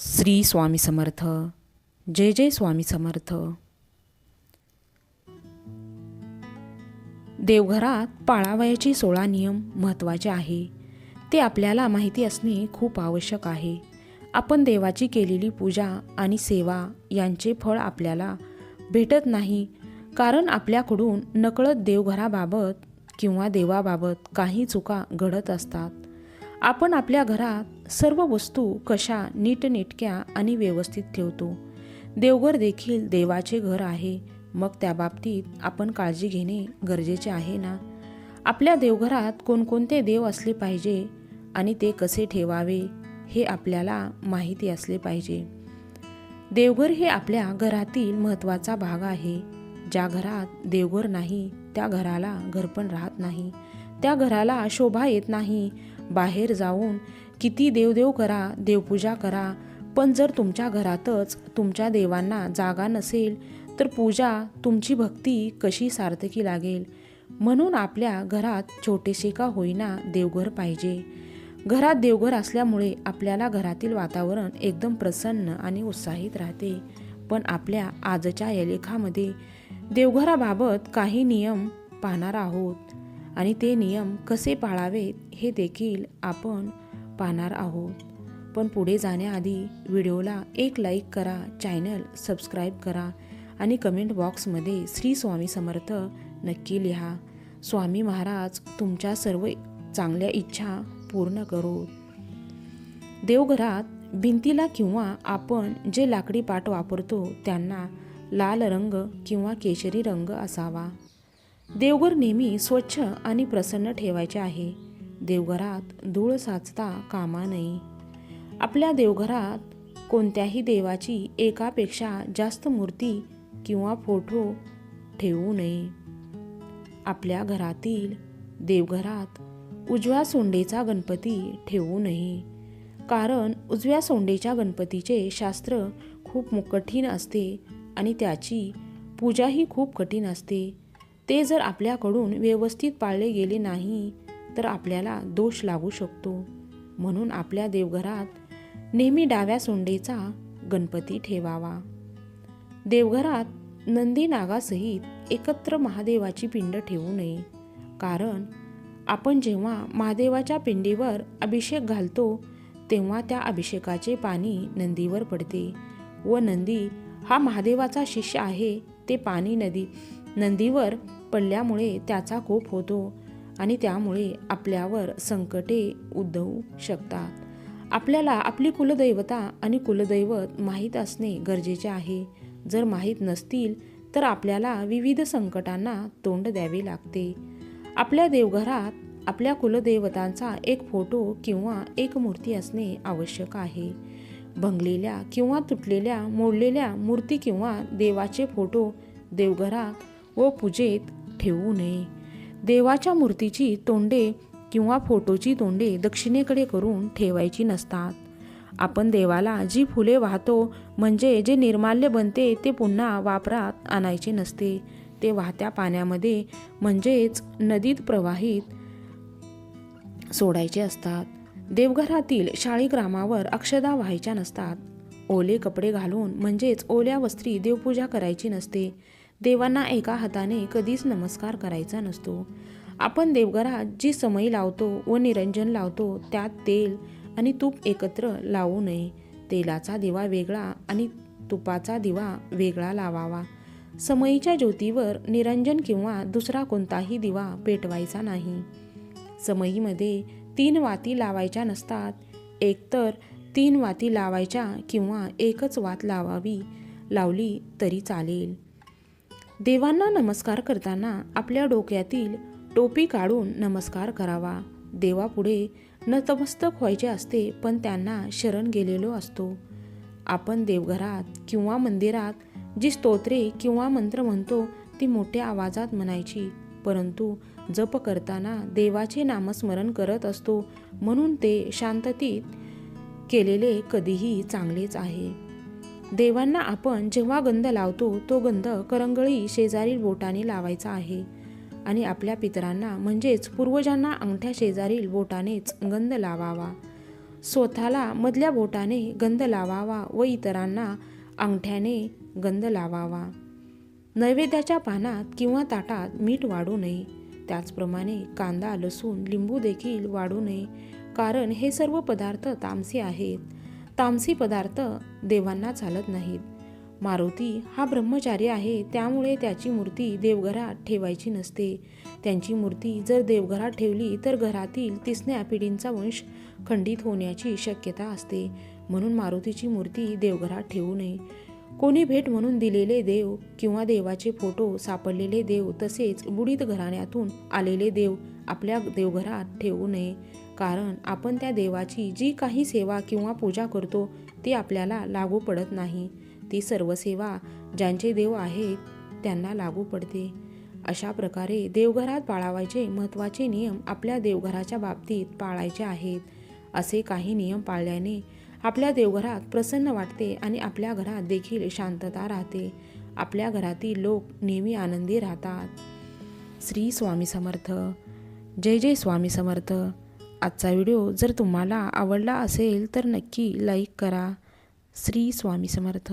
श्री स्वामी समर्थ. जय जय स्वामी समर्थ. देवघरात पाळावयाचे सोळा नियम महत्त्वाचे आहे. ते आपल्याला माहिती असणे खूप आवश्यक आहे. आपण देवाची केलेली पूजा आणि सेवा यांचे फळ आपल्याला भेटत नाही कारण आपल्याकडून नकळत देवघराबाबत किंवा देवाबाबत काही चुका घडत असतात. आपण आपल्या घरात सर्व वस्तू कशा नीटनेटक्या आणि व्यवस्थित ठेवतो? देवघर देखील देवाचे घर आहे. मग त्या बाबतीत आपण काळजी घेणे गरजेचे आहे ना? आपल्या देवघरात कोणकोणते देव असले पाहिजे आणि ते कसे ठेवावे हे आपल्याला माहिती असले पाहिजे. देवघर हे आपल्या घरातील महत्त्वाचा भाग आहे. ज्या घरात देवघर नाही त्या घराला घरपण राहत नाही. त्या घराला शोभा येत नाही. बाहेर जाऊन किती देवदेव करा देवपूजा करा. पण जर तुमच्या घरातच तुमच्या देवांना जागा नसेल तर पूजा तुमची भक्ती कशी सार्थकी लागेल? म्हणून आपल्या घरात छोटेसे का होईना देवघर पाहिजे. घरात देवघर असल्यामुळे आपल्याला घरातील वातावरण एकदम प्रसन्न आणि उत्साहित राहते. पण आपल्या आजच्या या लेखामध्ये देवघराबाबत काही नियम पाहणार आहोत. आणि ते नियम कसे पाळावेत हे देखील आपण पाहणार आहोत. पण पुढे जाण्याआधी व्हिडिओला एक लाईक करा चॅनल सबस्क्राईब करा आणि कमेंट बॉक्समध्ये श्री स्वामी समर्थ नक्की लिहा. स्वामी महाराज तुमच्या सर्व चांगल्या इच्छा पूर्ण करो. देवघरात भिंतीला किंवा आपण जे लाकडी पाट वापरतो त्यांना लाल रंग किंवा केशरी रंग असावा. देवघर नेहमी स्वच्छ आणि प्रसन्न ठेवायचे आहे. देवघरात धूळ साचता कामा नये. आपल्या देवघरात कोणत्याही देवाची एकापेक्षा जास्त मूर्ती किंवा फोटो ठेवू नये. आपल्या घरातील देवघरात उजव्या सोंडेचा गणपती ठेवू नये. कारण उजव्या सोंडेच्या गणपतीचे शास्त्र खूप कठीण असते आणि त्याची पूजाही खूप कठीण असते. ते जर आपल्याकडून व्यवस्थित पाळले गेले नाही तर आपल्याला दोष लागू शकतो. म्हणून आपल्या देवघरात नेहमी डाव्या सोंडेचा गणपती ठेवावा. देवघरात नंदी नागासहित एकत्र महादेवाची पिंड ठेवू नये. कारण आपण जेव्हा महादेवाच्या पिंडीवर अभिषेक घालतो तेव्हा त्या अभिषेकाचे पाणी नंदीवर पडते व नंदी हा महादेवाचा शिष्य आहे ते पाणी नदी नंदीवर पडल्यामुळे त्याचा कोप होतो. आणि त्यामुळे आपल्यावर संकटे उद्भवू शकतात. आपल्याला आपली कुलदैवता आणि कुलदैवत माहीत असणे गरजेचे आहे. जर माहीत नसतील तर आपल्याला विविध संकटांना तोंड द्यावे लागते. आपल्या देवघरात आपल्या कुलदैवतांचा एक फोटो किंवा एक मूर्ती असणे आवश्यक आहे. भंगलेल्या किंवा तुटलेल्या मोडलेल्या मूर्ती किंवा देवाचे फोटो देवघरात व पूजेत ठेवू नये. देवाच्या मूर्तीची तोंडे किंवा फोटोची तोंडे दक्षिणेकडे करून ठेवायची नसतात. आपण देवाला जी फुले वाहतो म्हणजे जे निर्माल्य बनते ते पुन्हा वापरात आणायचे नसते. ते वाहत्या पाण्यामध्ये म्हणजेच नदीत प्रवाहित सोडायचे असतात. देवघरातील शाळीग्रामावर अक्षदा व्हायच्या नसतात. ओले कपडे घालून म्हणजेच ओल्या वस्त्री देवपूजा करायची नसते. देवांना एका हाताने कधीच नमस्कार करायचा नसतो. आपण देवघरात जी समई लावतो व निरंजन लावतो त्यात तेल आणि तूप एकत्र लावू नये. तेलाचा दिवा वेगळा आणि तुपाचा दिवा वेगळा लावावा. समईच्या ज्योतीवर निरंजन किंवा दुसरा कोणताही दिवा पेटवायचा नाही. समईमध्ये तीन वाती लावायच्या नसतात. एकतर तीन वाती लावायच्या किंवा एकच वात लावावी लावली तरी चालेल. देवांना नमस्कार करताना आपल्या डोक्यातील टोपी काढून नमस्कार करावा. देवापुढे नतमस्तक व्हायचे असते पण त्यांना शरण गेलेलो असतो. आपण देवघरात किंवा मंदिरात जी स्तोत्रे किंवा मंत्र म्हणतो ती मोठ्या आवाजात म्हणायची. परंतु जप करताना देवाचे नामस्मरण करत असतो म्हणून ते शांततेत केलेले कधीही चांगलेच आहे. देवांना आपण जेव्हा गंध लावतो तो गंध करंगळी शेजारील बोटाने लावायचा आहे. आणि आपल्या पितरांना म्हणजेच पूर्वजांना अंगठ्या शेजारील बोटानेच गंध लावावा. स्वतःला मधल्या बोटाने गंध लावावा व इतरांना अंगठ्याने गंध लावावा. नैवेद्याच्या पानात किंवा ताटात मीठ वाढू नये. त्याचप्रमाणे कांदा लसूण लिंबू देखील वाढू नये. कारण हे सर्व पदार्थ तामसे आहेत. तामसी पदार्थ देवांना चालत नाहीत. मारुती हा ब्रह्मचारी आहे त्यामुळे त्याची मूर्ती देवघरात ठेवायची नसते. त्यांची मूर्ती जर देवघरात ठेवली तर घरातील तिसऱ्या पिढींचा वंश खंडित होण्याची शक्यता असते. म्हणून मारुतीची मूर्ती देवघरात ठेवू नये. कोणी भेट म्हणून दिलेले देव किंवा देवाचे फोटो सापडलेले देव तसेच बुडीत घराण्यातून आलेले देव आपल्या देवघरात ठेवू नये. कारण आपण त्या देवाची जी काही सेवा किंवा पूजा करतो ती आपल्याला लागू पडत नाही. ती सर्व सेवा ज्यांचे देव आहेत त्यांना लागू पडते. अशा प्रकारे देवघरात पाळावायचे महत्त्वाचे नियम आपल्या देवघराच्या बाबतीत पाळायचे आहेत. असे काही नियम पाळल्याने आपल्या देवघरात प्रसन्न वाटते आणि आपल्या घरात देखील शांतता राहते. आपल्या घरातील लोक नेहमी आनंदी राहतात. श्री स्वामी समर्थ. जय जय स्वामी समर्थ. आजचा व्हिडिओ जर तुम्हाला आवडला असेल तर नक्की लाईक करा. श्री स्वामी समर्थ.